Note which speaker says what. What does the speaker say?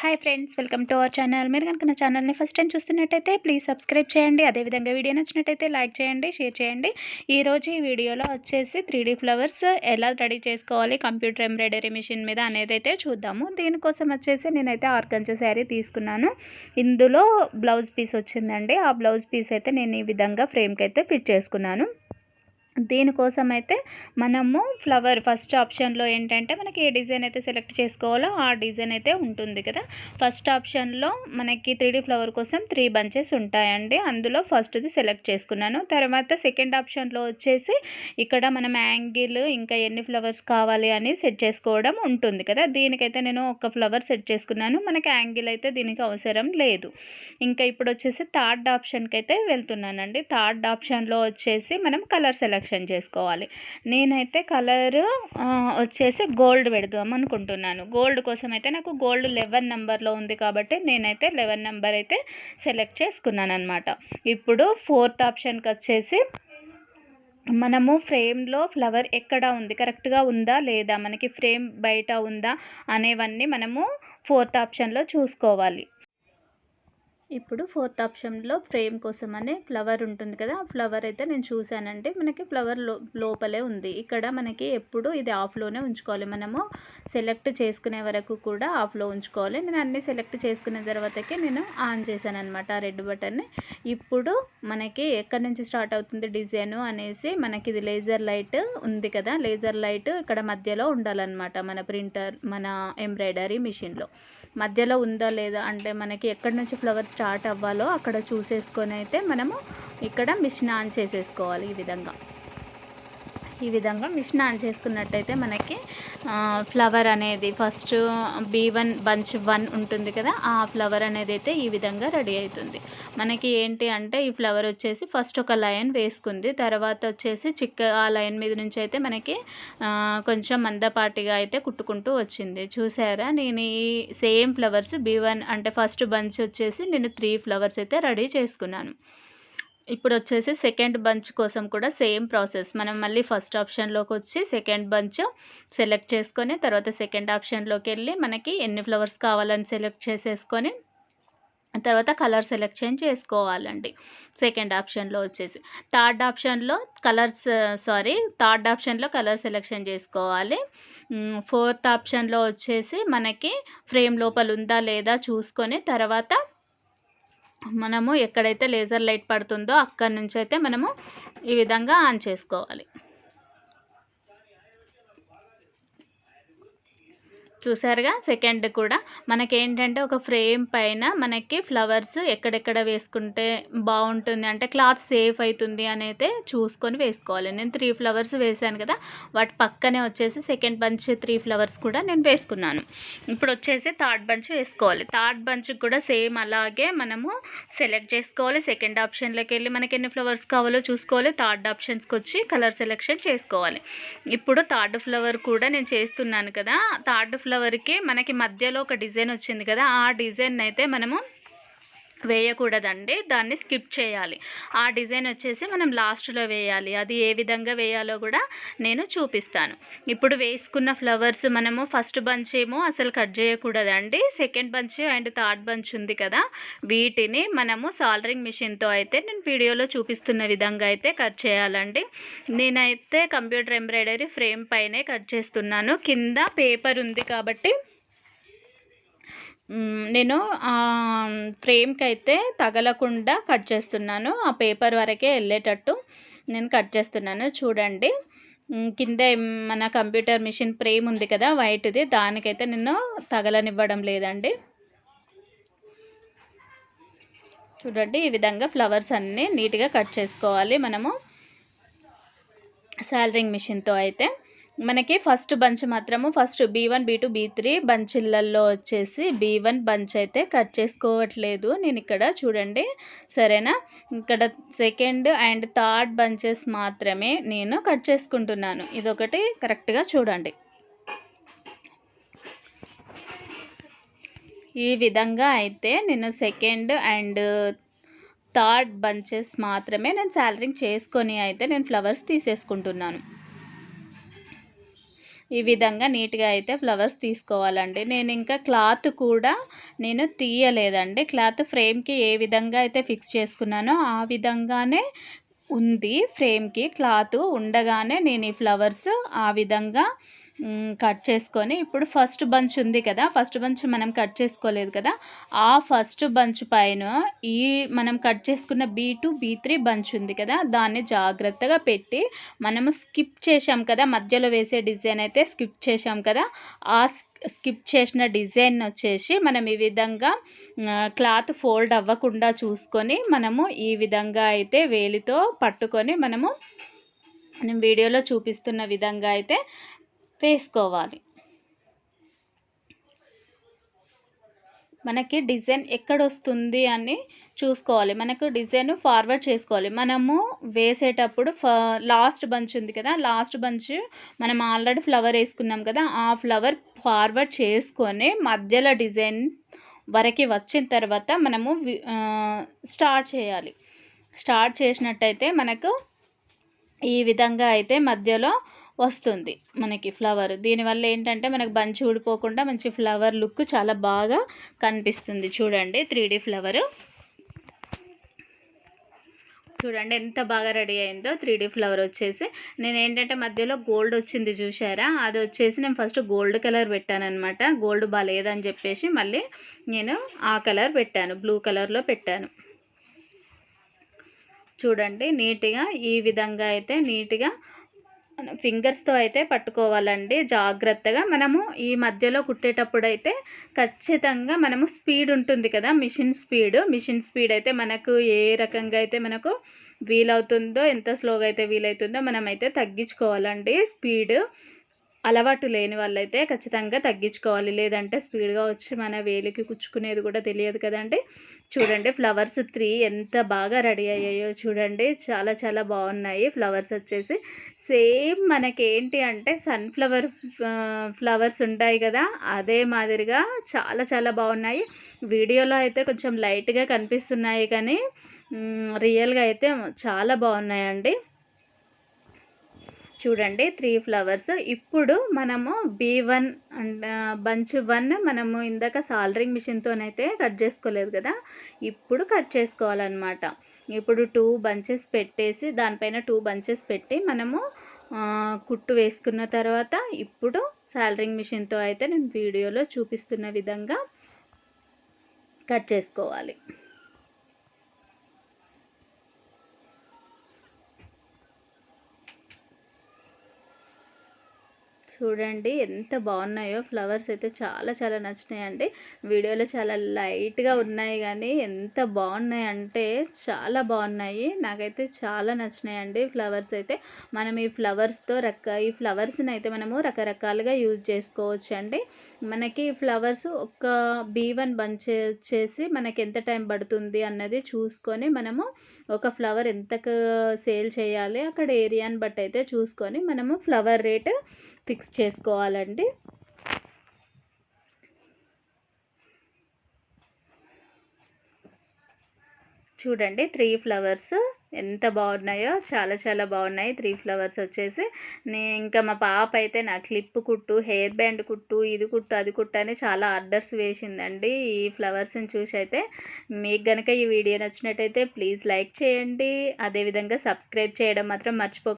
Speaker 1: Hi friends welcome to our channel మీరు కనుక నా ఛానల్ని ఫస్ట్ టైం చూస్తున్నట్టయితే ప్లీజ్ సబ్స్క్రైబ్ చేయండి. అదేవిధంగా వీడియో నచ్చినట్టయితే లైక్ చేయండి షేర్ చేయండి. ఈరోజు ఈ వీడియోలో వచ్చేసి త్రీ ఫ్లవర్స్ ఎలా రెడీ చేసుకోవాలి కంప్యూటర్ ఎంబ్రాయిడరీ మిషన్ మీద అనేది అయితే చూద్దాము. దీనికోసం వచ్చేసి నేనైతే ఆర్గంజ శారీ తీసుకున్నాను. ఇందులో బ్లౌజ్ పీస్ వచ్చిందండి. ఆ బ్లౌజ్ పీస్ అయితే నేను ఈ విధంగా ఫ్రేమ్కి అయితే ఫిట్ చేసుకున్నాను. దీనికోసం అయితే మనము ఫ్లవర్ ఫస్ట్ ఆప్షన్లో ఏంటంటే మనకి ఏ డిజైన్ అయితే సెలెక్ట్ చేసుకోవాలో ఆ డిజైన్ అయితే ఉంటుంది కదా. ఫస్ట్ ఆప్షన్లో మనకి త్రీ ఫ్లవర్ కోసం త్రీ బంచెస్ ఉంటాయండి. అందులో ఫస్ట్ది సెలెక్ట్ చేసుకున్నాను. తర్వాత సెకండ్ ఆప్షన్లో వచ్చేసి ఇక్కడ మనం యాంగిల్ ఇంకా ఎన్ని ఫ్లవర్స్ కావాలి అని సెట్ చేసుకోవడం ఉంటుంది కదా. దీనికైతే నేను ఒక ఫ్లవర్ సెట్ చేసుకున్నాను. మనకి యాంగిల్ అయితే దీనికి అవసరం లేదు. ఇంకా ఇప్పుడు వచ్చేసి థర్డ్ ఆప్షన్కి అయితే వెళ్తున్నానండి. థర్డ్ ఆప్షన్లో వచ్చేసి మనం కలర్ సెలెక్ట్ సెలెక్షన్ చేసుకోవాలి. నేనైతే కలర్ వచ్చేసి గోల్డ్ పెడదాం అనుకుంటున్నాను. గోల్డ్ కోసం అయితే నాకు గోల్డ్ లెవెన్ నెంబర్లో ఉంది కాబట్టి నేనైతే లెవెన్ నెంబర్ అయితే సెలెక్ట్ చేసుకున్నాను అనమాట ఇప్పుడు ఫోర్త్ ఆప్షన్కి వచ్చేసి మనము ఫ్రేమ్లో ఫ్లవర్ ఎక్కడ ఉంది? కరెక్ట్గా ఉందా? లేదా మనకి ఫ్రేమ్ బయట ఉందా? అనేవన్నీ మనము ఫోర్త్ ఆప్షన్లో చూసుకోవాలి. ఇప్పుడు ఫోర్త్ ఆప్షన్లో ఫ్రేమ్ కోసం అనే ఫ్లవర్ ఉంటుంది కదా ఆ ఫ్లవర్ అయితే నేను చూశానంటే మనకి ఫ్లవర్లో లోపలే ఉంది. ఇక్కడ మనకి ఎప్పుడు ఇది ఆఫ్లోనే ఉంచుకోవాలి. మనము సెలెక్ట్ చేసుకునే వరకు కూడా ఆఫ్లో ఉంచుకోవాలి. నేను అన్నీ సెలెక్ట్ చేసుకున్న తర్వాతకే నేను ఆన్ చేశాను అనమాట ఆ రెడ్ బటన్ని. ఇప్పుడు మనకి ఎక్కడి నుంచి స్టార్ట్ అవుతుంది డిజైన్ అనేసి మనకి ఇది లేజర్ లైట్ ఉంది కదా లేజర్ లైట్ ఇక్కడ మధ్యలో ఉండాలన్నమాట మన ప్రింటర్ మన ఎంబ్రాయిడరీ మిషన్లో. మధ్యలో ఉందా లేదా అంటే మనకి ఎక్కడి నుంచి ఫ్లవర్స్ స్టార్ట్ అవ్వాలో అక్కడ చూసేసుకొని అయితే మనము ఇక్కడ మిషన్ ఆన్ చేసేసుకోవాలి ఈ విధంగా. ఈ విధంగా మిషన్ ఆన్ చేసుకున్నట్టయితే మనకి ఫ్లవర్ అనేది first B one bunch one ఉంటుంది కదా ఆ ఫ్లవర్ అనేది అయితే ఈ విధంగా రెడీ అవుతుంది. మనకి ఏంటి అంటే ఈ ఫ్లవర్ వచ్చేసి ఫస్ట్ ఒక లైన్ వేసుకుంది తర్వాత వచ్చేసి చిక్క ఆ లైన్ మీద నుంచి అయితే మనకి కొంచెం మందపాటిగా అయితే కుట్టుకుంటూ వచ్చింది. చూసారా? నేను ఈ సేమ్ ఫ్లవర్స్ బీ వన్ అంటే ఫస్ట్ బంచ్ వచ్చేసి నేను త్రీ ఫ్లవర్స్ అయితే రెడీ చేసుకున్నాను. ఇప్పుడు వచ్చేసి సెకండ్ బంచ్ కోసం కూడా సేమ్ ప్రాసెస్ మనం మళ్ళీ ఫస్ట్ ఆప్షన్లోకి వచ్చి సెకండ్ బంచ్ సెలెక్ట్ చేసుకొని తర్వాత సెకండ్ ఆప్షన్లోకి వెళ్ళి మనకి ఎన్ని ఫ్లవర్స్ కావాలని సెలెక్ట్ చేసేసుకొని తర్వాత కలర్ సెలెక్షన్ చేసుకోవాలండి. సెకండ్ ఆప్షన్లో వచ్చేసి. థర్డ్ ఆప్షన్లో కలర్స్ సారీ థర్డ్ ఆప్షన్లో కలర్ సెలెక్షన్ చేసుకోవాలి. ఫోర్త్ ఆప్షన్లో వచ్చేసి మనకి ఫ్రేమ్ లోపల ఉందా లేదా చూసుకొని తర్వాత మనము ఎక్కడైతే లేజర్ లైట్ పడుతుందో అక్కడి నుంచి అయితే మనము ఈ విధంగా ఆన్ చేసుకోవాలి. చూసారుగా? సెకండ్ కూడా. మనకేంటంటే ఒక ఫ్రేమ్ పైన మనకి ఫ్లవర్స్ ఎక్కడెక్కడ వేసుకుంటే బాగుంటుంది. అంటే క్లాత్ సేఫ్ అవుతుంది అని అయితే చూసుకొని వేసుకోవాలి. నేను త్రీ ఫ్లవర్స్ వేసాను కదా? వాటి పక్కనే వచ్చేసి సెకండ్ బంచ్ త్రీ ఫ్లవర్స్ కూడా నేను వేసుకున్నాను. ఇప్పుడు వచ్చేసి థర్డ్ బంచ్ వేసుకోవాలి. థర్డ్ బంచ్ కూడా సేమ్ అలాగే మనము సెలెక్ట్ చేసుకోవాలి. సెకండ్ ఆప్షన్లోకి వెళ్ళి మనకి ఎన్ని ఫ్లవర్స్ కావాలో చూసుకోవాలి. థర్డ్ ఆప్షన్స్కి వచ్చి కలర్ సెలెక్షన్ చేసుకోవాలి. ఇప్పుడు థర్డ్ ఫ్లవర్ కూడా నేను చేస్తున్నాను కదా? థర్డ్ ఫ్లవర్కి మనకి మధ్యలో ఒక డిజైన్ వచ్చింది కదా ఆ డిజైన్ అయితే మనము వేయకూడదండి దాన్ని స్కిప్ చేయాలి. ఆ డిజైన్ వచ్చేసి మనం లాస్ట్లో వేయాలి. అది ఏ విధంగా వేయాలో కూడా నేను చూపిస్తాను. ఇప్పుడు వేసుకున్న ఫ్లవర్స్ మనము ఫస్ట్ బంచ్ ఏమో అసలు కట్ చేయకూడదండి. Second bunch and third bunch ఉంది కదా వీటిని మనము సాలరింగ్ మిషన్తో అయితే నేను వీడియోలో చూపిస్తున్న విధంగా అయితే కట్ చేయాలండి. నేనైతే కంప్యూటర్ ఎంబ్రాయిడరీ ఫ్రేమ్ పైనే కట్ చేస్తున్నాను. కింద పేపర్ ఉంది కాబట్టి నేను ఫ్రేమ్కి అయితే తగలకుండా కట్ చేస్తున్నాను. ఆ పేపర్ వరకే వెళ్ళేటట్టు నేను కట్ చేస్తున్నాను. చూడండి. కింద మన కంప్యూటర్ మిషన్ ఫ్రేమ్ ఉంది కదా వైట్ది. దానికైతే నేను తగలనివ్వడం లేదండి. చూడండి ఈ విధంగా ఫ్లవర్స్ అన్నీ నీట్గా కట్ చేసుకోవాలి మనము. సాలరింగ్ మిషన్తో అయితే. మనకి ఫస్ట్ బంచ్ మాత్రము first B one B two B three బంచ్లలో వచ్చేసి బీ వన్ బంచ్ అయితే కట్ చేసుకోవట్లేదు. నేను ఇక్కడ చూడండి. సరేనా? ఇక్కడ సెకండ్ అండ్ థర్డ్ బంచెస్ మాత్రమే నేను కట్ చేసుకుంటున్నాను. ఇదొకటి కరెక్ట్గా చూడండి. ఈ విధంగా అయితే నేను సెకండ్ అండ్ థర్డ్ బంచెస్ మాత్రమే నేను శాలరింగ్ చేసుకొని అయితే నేను ఫ్లవర్స్ తీసేసుకుంటున్నాను. ఈ విధంగా నీట్గా అయితే ఫ్లవర్స్ తీసుకోవాలండి. నేను ఇంకా క్లాత్ కూడా నేను తీయలేదండి. క్లాత్ ఫ్రేమ్కి ఏ విధంగా అయితే ఫిక్స్ చేసుకున్నానో ఆ విధంగానే ఉంది ఫ్రేమ్కి. క్లాత్ ఉండగానే నేను ఈ ఫ్లవర్స్ ఆ విధంగా కట్ చేసుకొని ఇప్పుడు ఫస్ట్ బంచ్ ఉంది కదా ఫస్ట్ బంచ్ మనం కట్ చేసుకోలేదు కదా ఆ ఫస్ట్ బంచ్ పైన ఈ మనం కట్ చేసుకున్న B two B three bunch ఉంది కదా దాన్ని జాగ్రత్తగా పెట్టి మనము స్కిప్ చేసాం కదా మధ్యలో వేసే డిజైన్ అయితే స్కిప్ చేసాం కదా ఆ స్కిప్ చేసిన డిజైన్ వచ్చేసి మనం ఈ విధంగా క్లాత్ ఫోల్డ్ అవ్వకుండా చూసుకొని మనము ఈ విధంగా అయితే వేలితో పట్టుకొని మనము నేను వీడియోలో చూపిస్తున్న విధంగా అయితే వేసుకోవాలి. మనకి డిజైన్ ఎక్కడ వస్తుంది అని చూసుకోవాలి. మనకు డిజైన్ ఫార్వర్డ్ చేసుకోవాలి. మనము వేసేటప్పుడు ఫ లాస్ట్ బంచ్ ఉంది కదా లాస్ట్ బంచ్ మనం ఆల్రెడీ ఫ్లవర్ వేసుకున్నాం కదా ఆ ఫ్లవర్ ఫార్వర్డ్ చేసుకొని మధ్యలో డిజైన్ వరకు వచ్చిన తర్వాత మనము స్టార్ట్ చేయాలి. స్టార్ట్ చేసినట్టయితే మనకు ఈ విధంగా అయితే మధ్యలో వస్తుంది మనకి ఫ్లవర్ దీనివల్ల ఏంటంటే మనకు బంచి ఊడిపోకుండా మంచి ఫ్లవర్ లుక్ చాలా బాగా కనిపిస్తుంది. చూడండి త్రీ ఫ్లవర్ చూడండి ఎంత బాగా రెడీ అయిందో త్రీ ఫ్లవర్ వచ్చేసి. నేను ఏంటంటే మధ్యలో గోల్డ్ వచ్చింది చూసారా అది వచ్చేసి నేను ఫస్ట్ గోల్డ్ కలర్ పెట్టానమాట గోల్డ్ బాగాలేదని చెప్పేసి మళ్ళీ నేను ఆ కలర్ పెట్టాను. బ్లూ కలర్లో పెట్టాను. చూడండి నీట్గా ఈ విధంగా అయితే నీట్గా ఫింగర్స్తో అయితే పట్టుకోవాలండి. జాగ్రత్తగా మనము ఈ మధ్యలో కుట్టేటప్పుడు అయితే ఖచ్చితంగా మనము స్పీడ్ ఉంటుంది కదా మిషన్ స్పీడ్ మిషన్ స్పీడ్ అయితే మనకు ఏ రకంగా అయితే మనకు వీలవుతుందో ఎంత స్లోగా అయితే వీలవుతుందో మనమైతే తగ్గించుకోవాలండి స్పీడ్ అలవాటు లేని వాళ్ళైతే ఖచ్చితంగా తగ్గించుకోవాలి. లేదంటే స్పీడ్గా వచ్చి మన వేలికి కుచ్చుకునేది కూడా తెలియదు కదండి. చూడండి ఫ్లవర్స్ త్రీ ఎంత బాగా రెడీ అయ్యాయో చూడండి. చాలా చాలా బాగున్నాయి ఫ్లవర్స్ వచ్చేసి. సేమ్ మనకేంటి అంటే సన్ఫ్లవర్ ఫ్లవర్స్ ఉంటాయి కదా అదే మాదిరిగా చాలా చాలా బాగున్నాయి. వీడియోలో అయితే కొంచెం లైట్గా కనిపిస్తున్నాయి కానీ రియల్గా అయితే చాలా బాగున్నాయండి. చూడండి త్రీ ఫ్లవర్స్ ఇప్పుడు మనము B one and bunch one మనము ఇందాక సాలరింగ్ మిషన్తోనైతే కట్ చేసుకోలేదు కదా ఇప్పుడు కట్ చేసుకోవాలన్నమాట. ఇప్పుడు టూ బంచెస్ పెట్టేసి దానిపైన టూ బంచెస్ పెట్టి మనము కుట్టు వేసుకున్న తర్వాత ఇప్పుడు సాలరింగ్ మిషన్తో అయితే నేను వీడియోలో చూపిస్తున్న విధంగా కట్ చేసుకోవాలి. చూడండి ఎంత బాగున్నాయో. ఫ్లవర్స్ అయితే చాలా చాలా నచ్చినాయండి. వీడియోలో చాలా లైట్గా ఉన్నాయి కానీ ఎంత బాగున్నాయి అంటే చాలా బాగున్నాయి. నాకైతే చాలా నచ్చినాయండి ఫ్లవర్స్ అయితే. మనం ఈ ఫ్లవర్స్తో రక ఈ ఫ్లవర్స్ని అయితే మనము రకరకాలుగా యూజ్ చేసుకోవచ్చు అండి మనకి ఫ్లవర్స్ ఒక బీ వన్ బంచ్ వచ్చేసి మనకి ఎంత టైం పడుతుంది అన్నది చూసుకొని మనము ఒక ఫ్లవర్ ఎంతకు సేల్ చేయాలి అక్కడ ఏరియాని బట్టి అయితే చూసుకొని మనము ఫ్లవర్ రేట్ ఫిక్స్ చేసుకోవాలండి. చూడండి త్రీ ఫ్లవర్స్ ఎంత బాగున్నాయో చాలా చాలా బాగున్నాయి. త్రీ ఫ్లవర్స్ వచ్చేసి. నే ఇంకా మా పాప అయితే నా క్లిప్ కుట్టు హెయిర్ బ్యాండ్ కుట్టు ఇది కుట్టు అది కుట్టు అని చాలా ఆర్డర్స్ వేసిందండి. ఈ ఫ్లవర్స్ని చూసి అయితే మీకు కనుక ఈ వీడియో నచ్చినట్టయితే ప్లీజ్ లైక్ చేయండి. అదేవిధంగా సబ్స్క్రైబ్ చేయడం మాత్రం మర్చిపో